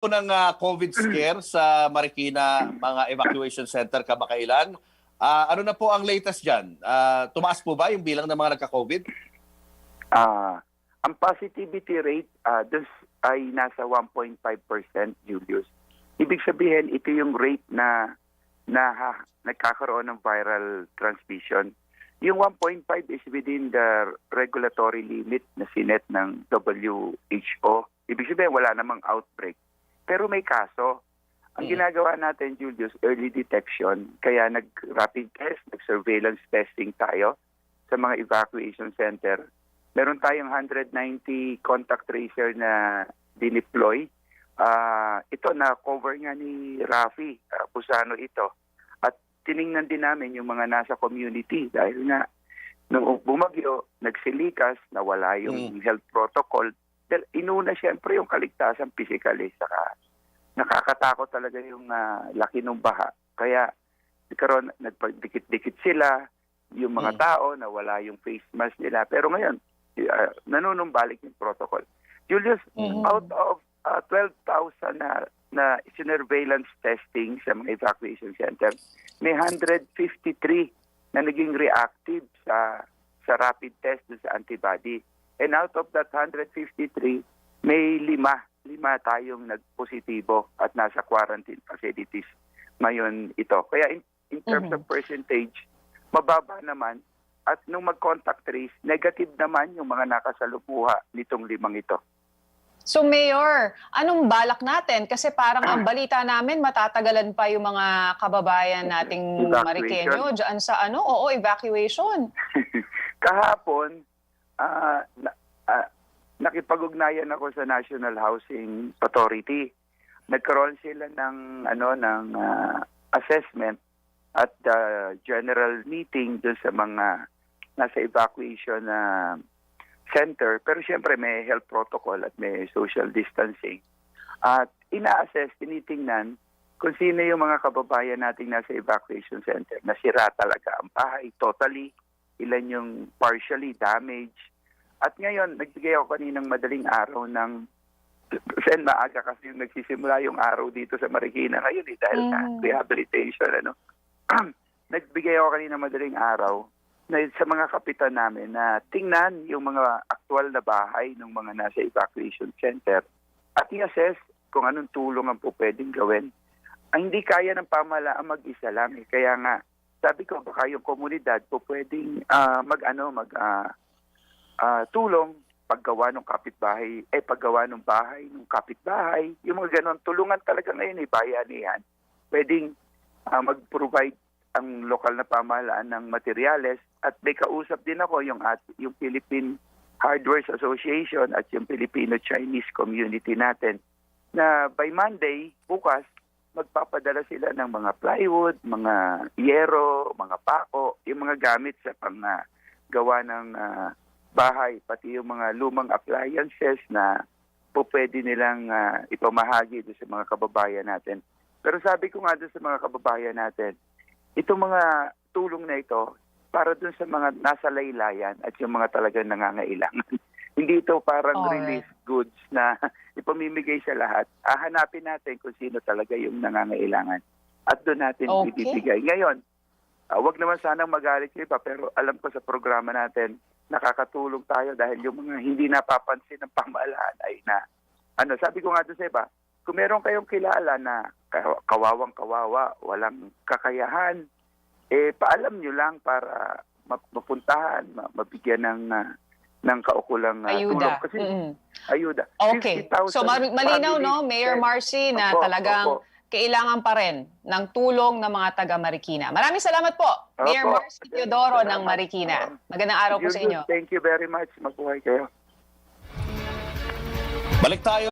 po ng ah, COVID scare sa Marikina, mga evacuation center kamakailan. Ah, ano na po ang latest dyan? Ah, tumaas po ba yung bilang ng mga nagka-COVID? Ah, ang positivity rate ah, dus ay nasa 1.5% Julius. Ibig sabihin ito yung rate na na ha- nagkakaroon ng viral transmission. Yung 1.5 is within the regulatory limit na sinet ng WHO. Ibig sabihin wala namang outbreak. Pero may kaso. Ang Mm. ginagawa natin, Julius, early detection. Kaya nag-rapid test, nag-surveillance testing tayo sa mga evacuation center meron tayong 190 contact tracer na dineploy. Ah, ito na cover nga ni Rafi uh, Pusano ito. At tiningnan din namin yung mga nasa community dahil nga nung bumagyo, nagsilikas, nawala yung health protocol. Inuna siyempre yung kaligtasan physical eh, saka nakakatakot talaga yung ah, laki ng baha. Kaya nagkaroon, nagpagdikit-dikit sila, yung mga Mm. tao nawala yung face mask nila. Pero ngayon, uh, nanunumbalik yung protocol. Julius, Mhm. out of uh, 12,000 na, na surveillance testing sa mga evacuation center, may 153 na naging reactive sa sa rapid test sa antibody. And out of that 153, may lima, lima tayong nagpositibo at nasa quarantine facilities ngayon ito. Kaya in, in terms Mhm. of percentage, mababa naman at nung mag-contact trace, negative naman yung mga nakasalubuha nitong limang ito. So Mayor, anong balak natin? Kasi parang ang balita namin matatagalan pa yung mga kababayan nating. Marikenyo dyan sa ano, oo, evacuation. Kahapon, ah, ah, nakipag-ugnayan ako sa National Housing Authority. Nagkaroon sila ng ano ng ah, assessment at the general meeting dun sa mga nasa evacuation na center. Pero siyempre may health protocol at may social distancing. At ina-assess, tinitingnan kung sino yung mga kababayan nating nasa evacuation center na sira talaga ang bahay totally, ilan yung partially damaged. At ngayon, nagbigay ako kaninang madaling araw ng Sen, maaga kasi yung nagsisimula yung araw dito sa Marikina ngayon eh, dahil na Mm. rehabilitation. Ano. nagbigay ako kanina madaling araw na sa mga kapitan namin na tingnan yung mga aktual na bahay ng mga nasa evacuation center at i-assess kung anong tulong ang po pwedeng gawin. Ang hindi kaya ng pamahalaan mag-isa lang eh. Kaya nga, sabi ko baka yung komunidad po pwedeng ah, mag-ano, mag ah, ah, tulong paggawa ng kapitbahay, eh paggawa ng bahay ng kapitbahay, yung mga ganon, tulungan talaga ngayon eh, bayanihan. Pwedeng ah, mag-provide ang lokal na pamahalaan ng materyales at may kausap din ako yung at yung Philippine Hardware Association at yung Filipino-Chinese community natin na by Monday, bukas, magpapadala sila ng mga plywood, mga yero, mga pako, yung mga gamit sa panggawa ng ah, bahay, pati yung mga lumang appliances na po pwede nilang ah, ipamahagi doon sa mga kababayan natin. Pero sabi ko nga doon sa mga kababayan natin, itong mga tulong na ito para doon sa mga nasa laylayan at yung mga talagang nangangailangan. Hindi ito parang Alright. relief goods na ipamimigay sa lahat. Hahanapin natin kung sino talaga yung nangangailangan. At doon natin Okay. ibibigay. Ngayon, ah, wag naman sanang magalit yung iba, pero alam ko sa programa natin, nakakatulong tayo dahil yung mga hindi napapansin ng pamahalaan ay na, ano, sabi ko nga doon sa iba, kung meron kayong kilala na ka- kawawang kawawa, walang kakayahan, eh paalam nyo lang para ma- mapuntahan, ma- mabigyan ng ah, ng kaukulang tulong. Ayuda. Kasi Mm-mm. ayuda. Okay. 50,000 So mal- malinaw no. Mayor Marcy, na Opo, talagang opo. Kailangan pa rin ng tulong ng mga taga Marikina. Maraming salamat po, Mayor Opo. Marcy Teodoro ng Salamat. Marikina. Oo. Magandang araw po sa inyo. Thank you very much. Mabuhay kayo. Balik tayo